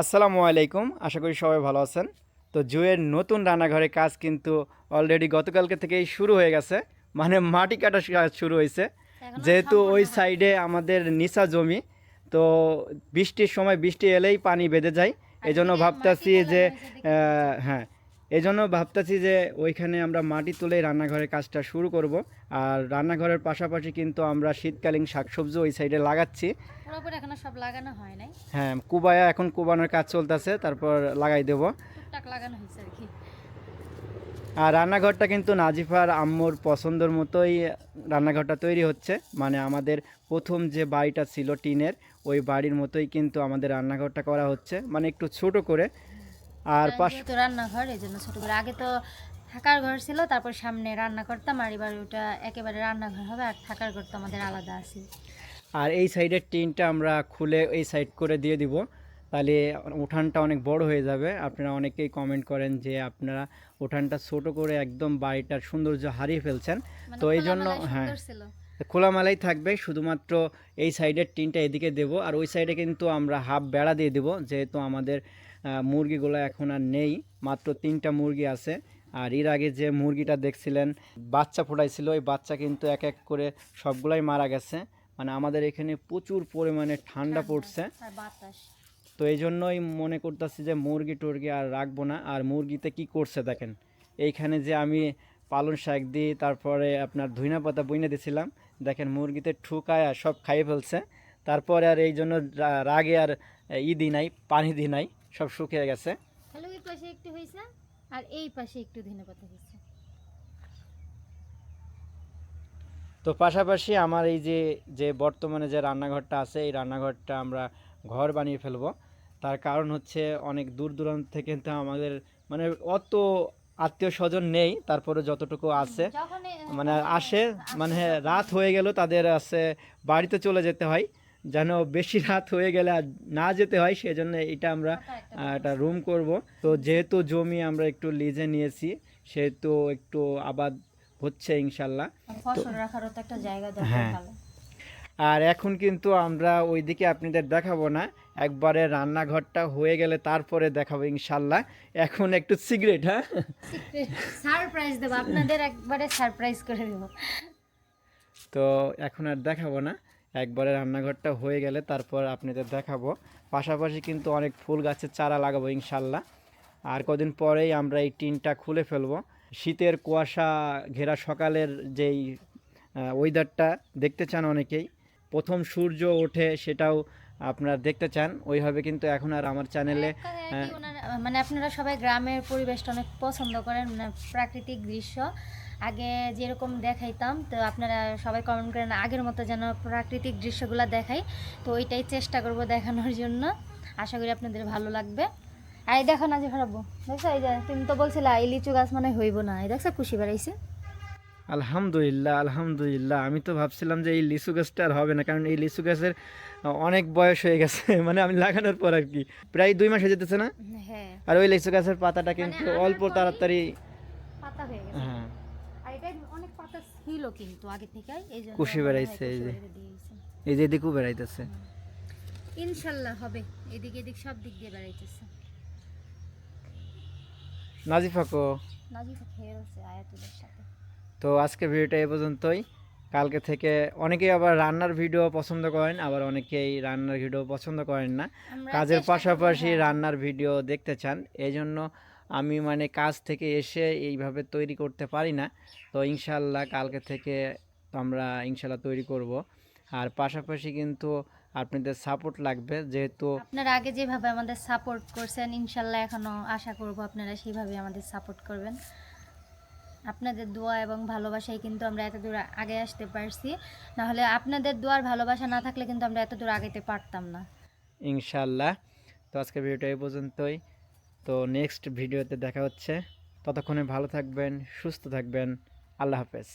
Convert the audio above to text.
আসসালামু আলাইকুম। আশা করি সবাই ভালো আছেন। তো জুয়ের নতুন রান্নাঘরের কাজ কিন্তু অলরেডি গতকালকে থেকেই শুরু হয়ে গেছে। মানে মাটি কাটা কাজ শুরু হয়েছে। যেহেতু ওই সাইডে আমাদের নিচা জমি তো বৃষ্টির সময় বৃষ্টি এলেই পানি বেঁধে যায়। এই জন্য ভাবতেছি যে হ্যাঁ জন্য ভাবতেছি যে ওইখানে আমরা মাটি তুলে রান্নাঘরের কাজটা শুরু করব। আর রান্নাঘরের পাশাপাশি কিন্তু আমরা শীতকালীন শাকসবজি ওই সাইডে লাগাচ্ছি। পুরোপুরি এখনও সব লাগানো হয় নাই। হ্যাঁ কুবায়া এখন কুবানোর কাজ চলতেছে তারপর লাগাই দেবো। টুকটাক লাগানো হয়েছে আর কি। আর রান্নাঘরটা কিন্তু নাজিফার আম্মুর পছন্দের মতোই রান্নাঘরটা তৈরি হচ্ছে। মানে আমাদের প্রথম যে বাড়িটা ছিল টিনের ওই বাড়ির মতোই কিন্তু আমাদের রান্নাঘরটা করা হচ্ছে। মানে একটু ছোট করে। আর পাশ যেহেতু রান্নাঘর এই জন্য ছোট করে আগে তো থাকার ঘর ছিল তারপর সামনে রান্না করতাম আর এবার ওটা একেবারে রান্নাঘর হবে আর থাকার ঘর তো আমাদের আলাদা আছে। আর এই সাইডের টিনটা আমরা খুলে এই সাইড করে দিয়ে দিব তাহলে উঠানটা অনেক বড় হয়ে যাবে। আপনারা অনেকেই কমেন্ট করেন যে আপনারা উঠানটা ছোট করে একদম বাড়িটার সৌন্দর্য হারিয়ে ফেলছেন। মানে তো এই জন্য হ্যাঁ। খোলামেলাই থাকবে শুধুমাত্র এই সাইডের টিনটা এদিকে দেব আর ওই সাইডে কিন্তু আমরা হাফ বেড়া দিয়ে দেব যেহেতু আমাদের মুরগিগুলো এখন আর নেই মাত্র তিনটা মুরগি আছে। আর এর আগে যে মুরগিটা দেখছিলেন বাচ্চা ফোটাইছিল ওই বাচ্চা কিন্তু এক এক করে সবগুলাই মারা গেছে। মানে আমাদের এখানে প্রচুর পরিমাণে ঠান্ডা পড়ছে। তো এই জন্যই মনে করতেছি যে মুরগি টুরগি আর রাখব না। আর মুরগিতে কি করছে দেখেন এইখানে যে আমি পালন শাক দিই তারপরে আপনার ধুইনা পাতা বইনে দিয়েছিলাম দেখেন মুরগিতে ঠুকায় আর সব খাইয়ে ফেলছে। তারপরে আর এই জন্য রাগে আর ই দিই নাই পানি দিই নাই। সব শুকিয়ে গেছে। খালি ওই পাশে একটু হয়েছে আর এই পাশে একটু ধনে পাতা হয়েছে তো পাশাপাশি আমার এই যে যে বর্তমানে যে রান্নাঘরটা আছে এই রান্নাঘরটা আমরা ঘর বানিয়ে ফেলব। তার কারণ হচ্ছে অনেক দূর দূরান্ত থেকে তো আমাদের মানে অত আত্মীয় স্বজন নেই তারপরে যতটুকু আছে। মানে আসে মানে রাত হয়ে গেল তাদের আছে বাড়িতে চলে যেতে হয়। যেন বেশি রাত হয়ে গেলে আর না যেতে হয় সেজন্য এটা আমরা একটা রুম করব। তো যেহেতু জমি আমরা একটু লিজে নিয়েছি সেহেতু একটু আবাদ হচ্ছে ইনশাল্লাহ। হ্যাঁ। আর এখন কিন্তু আমরা ওইদিকে আপনাদের দেখাবো না একবারে রান্নাঘরটা হয়ে গেলে তারপরে দেখাবো ইনশাল্লাহ। এখন একটু সিগারেট হ্যাঁ। সারপ্রাইজ দেবো আপনাদের একবারে সারপ্রাইজ করে দেবো। তো এখন আর দেখাবো না। একবারে রান্নাঘরটা হয়ে গেলে তারপর আপনাদের দেখাবো। পাশাপাশি কিন্তু অনেক ফুল গাছের চারা লাগাবো ইনশাল্লাহ। আর কদিন পরেই আমরা এই টিনটা খুলে ফেলব। শীতের কুয়াশা ঘেরা সকালের যেই ওয়েদারটা দেখতে চান অনেকেই। প্রথম সূর্য ওঠে সেটাও আপনারা দেখতে চান। ওইভাবে কিন্তু এখন আর আমার চ্যানেলে মানে আপনারা সবাই গ্রামের পরিবেশটা অনেক পছন্দ করেন মানে প্রাকৃতিক দৃশ্য। আগে যেরকম দেখাইতাম তো আপনারা সবাই কমেন্ট করেন আগের মতো যেন প্রাকৃতিক দৃশ্যগুলো দেখাই। তো ওইটাই চেষ্টা করব দেখানোর জন্য। আশা করি আপনাদের ভালো লাগবে। আর এই দেখো না যে খারাপ দেখছ? এই যে তুমি তো বলছিলা এই লিচু গাছ মানে হইব না। এই দেখছ খুশি বেড়াইছে? আলহামদুলিল্লাহ আলহামদুলিল্লাহ। আমি তো ভাবছিলাম যে এই লিচু গাছটা আর হবে না কারণ এই লিচু গাছের অনেক বয়স হয়ে গেছে। মানে আমি লাগানোর পর আর কি। প্রায় দুই মাস হয়ে যেতেছে না? হ্যাঁ। আর ওই লিচু গাছের পাতাটা কিন্তু অল্প তাড়াতাড়ি পাতা হয়ে গেছে হ্যাঁ আর এটা অনেক কিন্তু আগে থেকে এই জন্য কুশি বেড়াইছে এই যে। এই যে এদিকেও বেড়াইতেছে। ইনশাল্লাহ হবে এদিকে এদিক সব দিক দিয়ে বেড়াইতেছে। নাজিফাকো নাজিফা খেয়ে রয়েছে আয়াতুলের সাথে। তো আজকে ভিডিওটা এই পর্যন্তই। কালকে থেকে অনেকেই আবার রান্নার ভিডিও পছন্দ করেন আবার অনেকেই রান্নার ভিডিও পছন্দ করেন না। কাজের পাশাপাশি হ্যাঁ। রান্নার ভিডিও দেখতে চান। এই জন্য আমি মানে কাজ থেকে এসে এইভাবে তৈরি করতে পারি না। তো ইনশাল্লাহ কালকে থেকে আমরা ইনশাল্লাহ তৈরি করব। আর পাশাপাশি কিন্তু আপনাদের সাপোর্ট লাগবে যেহেতু আপনারা আগে যেভাবে আমাদের সাপোর্ট করছেন ইনশাল্লাহ এখনও আশা করব আপনারা সেইভাবে আমাদের সাপোর্ট করবেন। আপনাদের দোয়া এবং ভালোবাসায় কিন্তু আমরা এত দূর আগে আসতে পারছি। নাহলে আপনাদের দোয়ার ভালোবাসা না থাকলে কিন্তু আমরা এত দূর আগাইতে পারতাম না। ইনশাল্লাহ তো আজকে ভিডিওটা এই পর্যন্তই। তো নেক্সট ভিডিওতে দেখা হচ্ছে। ততক্ষণে ভালো থাকবেন সুস্থ থাকবেন। আল্লাহ হাফেজ।